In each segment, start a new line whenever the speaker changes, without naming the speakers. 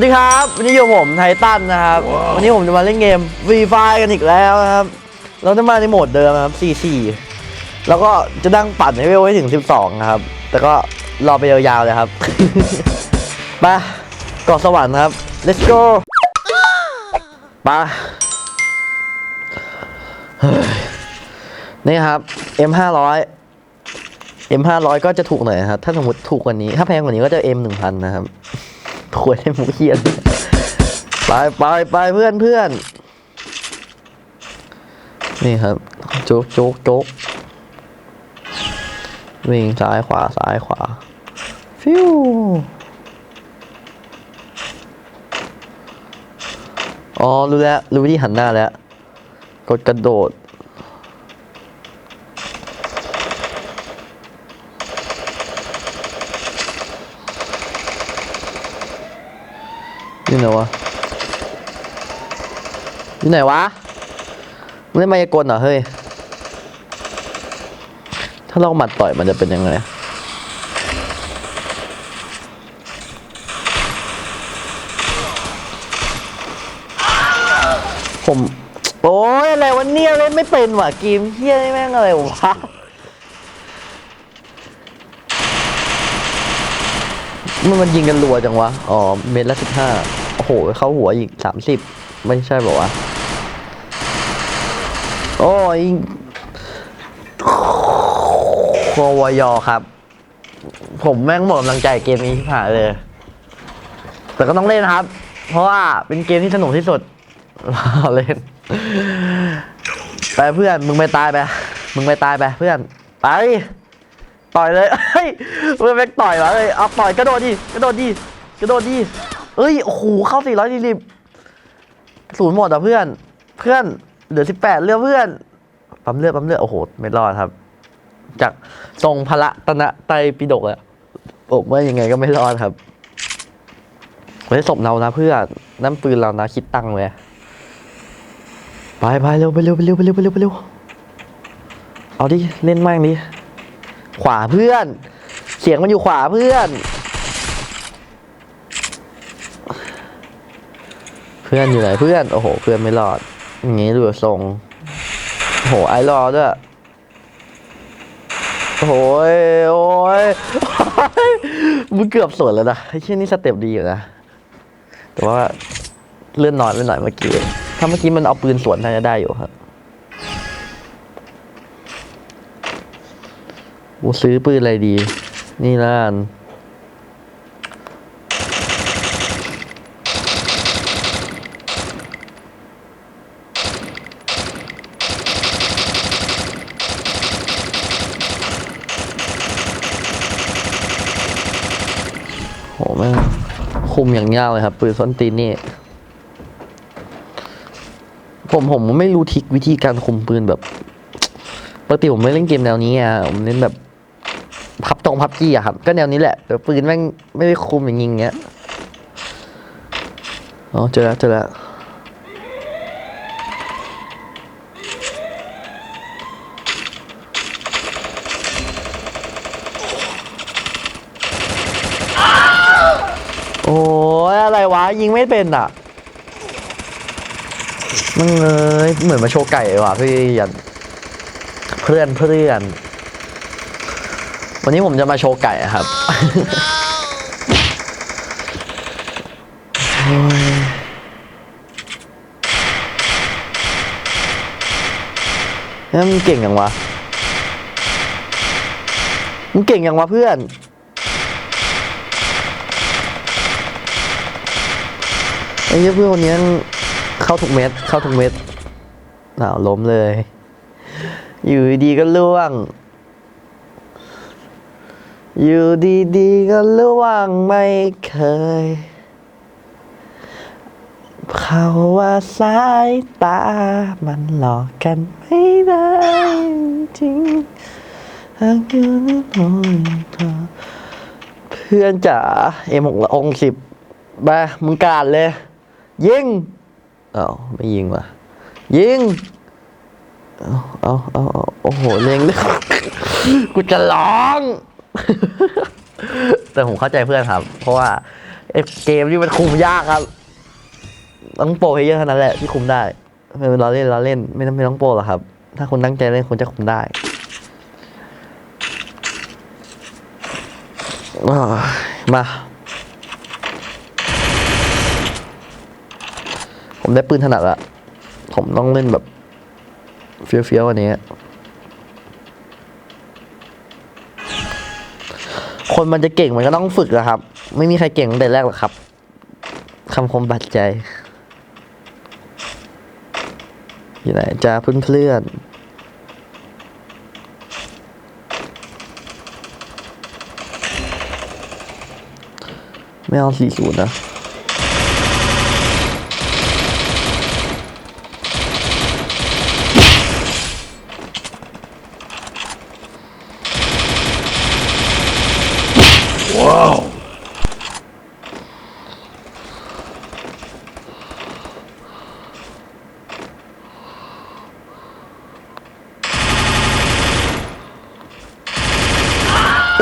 วัสดีครับ วันนี้อยู่กับผมไททันนะครับ วันนี้ผมจะมาเล่นเกม v ีไฟกันอีกแล้วนะครับ เราจะมาในโหมดเดิมนะครับ 4-4 แล้วก็จะดังปั่นให้เวลให้ถึง 12นะครับ แต่ก็รอไปยาวๆเลยครับไปเกาะสวรรค์ครับ let's go ไปเฮ้ยนี่ครับ M 5 0 0 M 5 0 0ก็จะถูกหน่อยนะครับ ถ้าสมมติถูกกว่านี้ ถ้าแพงกว่านี้ก็จะ M 1 0 0 0นะครับ ควรให้หมูเขียนไปไปไปเพื่อนเพื่อนนี่ครับโจ๊กโจ๊กโจ๊กวิ่งซ้ายขวาซ้ายขวา ฟิวอ๋อ รู้แล้ว รู้วิธีหันหน้าแล้ว กดกระโดด อยู่ไหนวะ อยู่ไหนวะมึงเล่นมายากลเหรอเฮ้ย ถ้าเราหมัดต่อยมันจะเป็นยังไงผมโอ้ยอะไรวะเนี่ยเล่นไม่เป็นว่ะเกมเฮียนี่แม่งอะไรวะมันมันยิงกันรัวจังวะ อ๋อ เมตรละสิบห้า หเข้าหัวอีกสามสิบไม่ใช่บอกว่าโอ้ยโควายอครับ ผมแม่งหมดกำลังใจเกมนี้ที่ผ่านเลย แต่ก็ต้องเล่นครับ เพราะว่าเป็นเกมที่สนุกที่สุดเล่น ไปเพื่อน มึงไปตายไป มึงไปตายไปเพื่อน ไป ต่อยเลย เฮ้ยเพื่อนแม็กต่อยวะเลย เอาต่อยกระโดดดิ กระโดดดิ กระโดดดิ เอ้ย โอ้โห เข้าสี่ร้อยสี่สิบศูนย์หมดอะเพื่อน เพื่อน เหลือสิบแปดเลือเพื่อน ปั๊มเลือดปั๊มเลือด โอ้โห ไม่รอดครับ จากทรงพละตนะไตปิฎกอะผมว่ายังไงก็ไม่รอดครับเฮ้ศพเรานะเพื่อนนั่นปืนเรานะคิดตังค์เลยไปไปเร็วไปเร็วไปเร็วไปเร็วไปเร็วไปเร็วเอาดิเล่นแม่งดิขวาเพื่อน เสียงมันอยู่ขวาเพื่อน พื่อนอยู่ไหนเพื่อนโอ้โห เพื่อนไม่รอดอย่างงี้ดูทรงโอ้โหไอรอด้วยโอ้ยโอ้ยมึงเกือบสวนแล้วนะไอ้เช่นนี่สเต็ปดีอยู่นะแต่ว่าเลื่อนนอนไปหน่อยเมื่อกี้ถ้าเมื่อกี้มันเอาปืนสวนน่าจะได้อยู่ครับกูซื้อปืนอะไรดี นี่ล้าน คุมอย่างยากเลยครับปืนส้นตีนนี่ผมผมไม่รู้ทิกวิธีการคุมปืนแบบปกติผมไม่เล่นเกมแนวนี้อะผมเล่นแบบพับตรงพับจี้อะครับ ก็แนวนี้แหละ แต่ปืนแม่งไม่ได้คุมอย่างงี้อย่างเงี้ยอ๋อเจอแล้วเจอแล้ว อ้ยอะไรวะยิงไม่เป็นอะมึงเลยเหมือนมาโชว์ไก่ว่ะพี่ยันเพื่อนเพื่อน วันนี้ผมจะมาโชว์ไก่ครับโอ้ยมึงเก่งยังวะ มึงเก่งยังวะเพื่อน ไอ้เหี้ยเพื่อนคนนี้เข้าทุกเม็ด เข้าทุกเม็ดหนาวล้มเลย อยู่ดีก็ล่วง อยู่ดีๆก็ล่วงไม่เคย เขาว่าสายตา มันหลอกกันไม่ได้จริงหากอยู่ในห้องเธอเพื่อนจ๋าเอ็มหกองสิบบ้ามึงการเลย ยิงเอ้าไม่ยิงว่ะ ยิง เอาเอาเอาเอาโอ้โหเล็งเลยกูจะร้อง แต่ผมเข้าใจเพื่อนครับ เพราะว่าเอเกมนี่มันคุมยากครับ ต้องโปรเพลเยอร์เท่านั้นแหละที่คุมได้เป็นล้อเล่นล้อเล่นไม่ต้องไม่ต้องโปรหรอกครับ ถ้าคุณตั้งใจเล่นคุณจะคุมได้มา ผมได้ปืนถนัดละ ผมต้องเล่นแบบ เฟี้ยวๆกวันนี้ คนมันจะเก่งมันก็ต้องฝึกอะครับ ไม่มีใครเก่งตั้งแต่แรกหรอกครับคำคมบาดใจ อยู่ไหนจ้าเพื่อนๆไม่เอาสี่ศูนย์นะ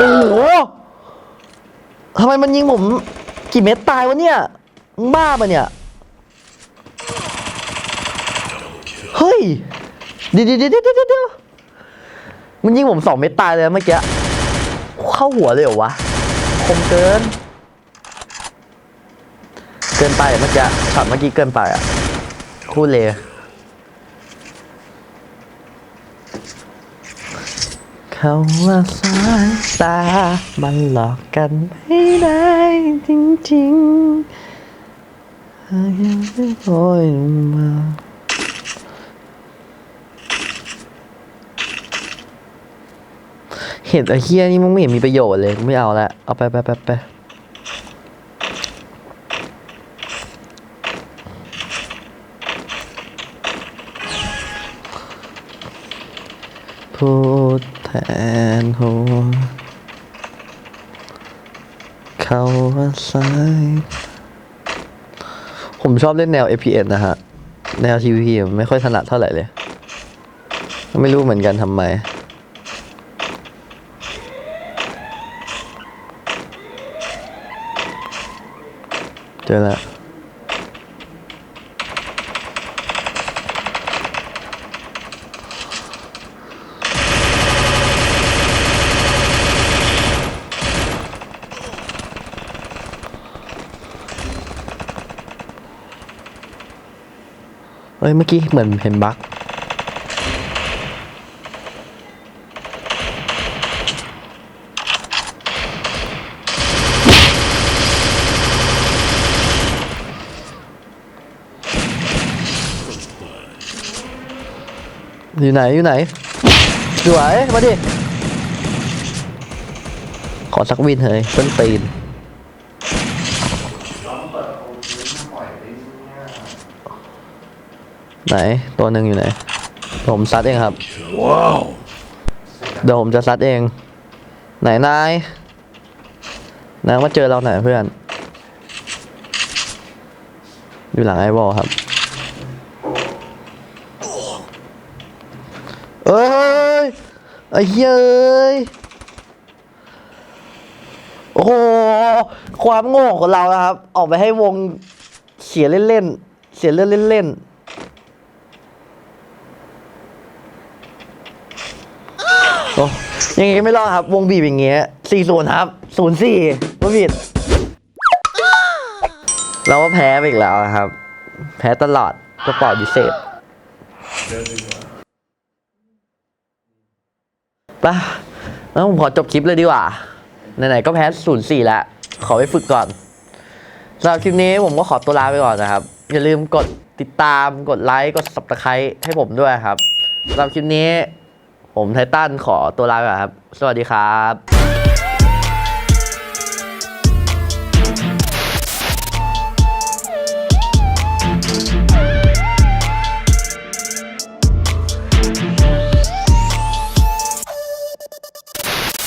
โอ้โห ทำ ไมมันยิงผมกี่เม็ดตายวะเนี่ยมึงบ้าปะเนี่ย เฮ้ยเดี๋ยวเดี๋ยวเดี๋ยวเดี๋ยวมันยิงผมสองเม็ดตายเลยเมื่อกี้ เข้าหัวเลยเหรอวะ คมเกิน เกินไปเมื่อกี้ช็อตเมื่อกี้เกินไปอะพูดเลย เขาว่าสายตา มันหลอกกันไม่ได้จริงๆหากยังไม่โอยมาเห็นไอ้เฮียนี่มึงไม่เห็นมีประโยชน์เลยไม่เอาละเอาไปไปไปไปพูด แทนหัวเขาว่าสายผมชอบเล่นแนว APN นะฮะ แนว TVP ไม่ค่อยถนัดเท่าไหร่เลย ไม่รู้เหมือนกันทำไมเจอแล้ว เฮ้ย เมื่อกี้เหมือนเห็นบั๊กอยู่ไหน อยู่ไหนสวยมาดิ ขอสักวินเฮ้ยต้นตีน ไหน ตัวหนึ่งอยู่ไหน ผมซัดเองครับ เดี๋ยวผมจะซัดเอง ไหนนายนายมาเจอเราไหนเพื่อน อยู่หลังไอ้บอลครับ เอ้ยไอ้เหี้ยเอ้ยโอ้โห ความโง่ของเรานะครับ ออกไปให้วงเสียเล่นๆ เสียเลือดเล่นๆ อ้ยังไงก็ไม่รอดครับ วงบีบอย่างเงี้ยสี่ศูนย์ครับศูนย์สี่ว่าผิด เราก็แพ้ไปอีกแล้วนะครับ แพ้ตลอดกระเป๋าดิเศษไปะแล้วผมขอจบคลิปเลยดีกว่า ไหนๆ ก็แพ้ศูนย์สี่แล้ว ขอไปฝึกก่อนสำหรับคลิปนี้ผมก็ขอตัวลาไปก่อนนะครับ อย่าลืมกดติดตาม กดไลค์ กด subscribe ให้ผมด้วยครับสำหรับคลิปนี้ ผมไททันขอตัวลาไปก่อนครับ สวัสดีครับ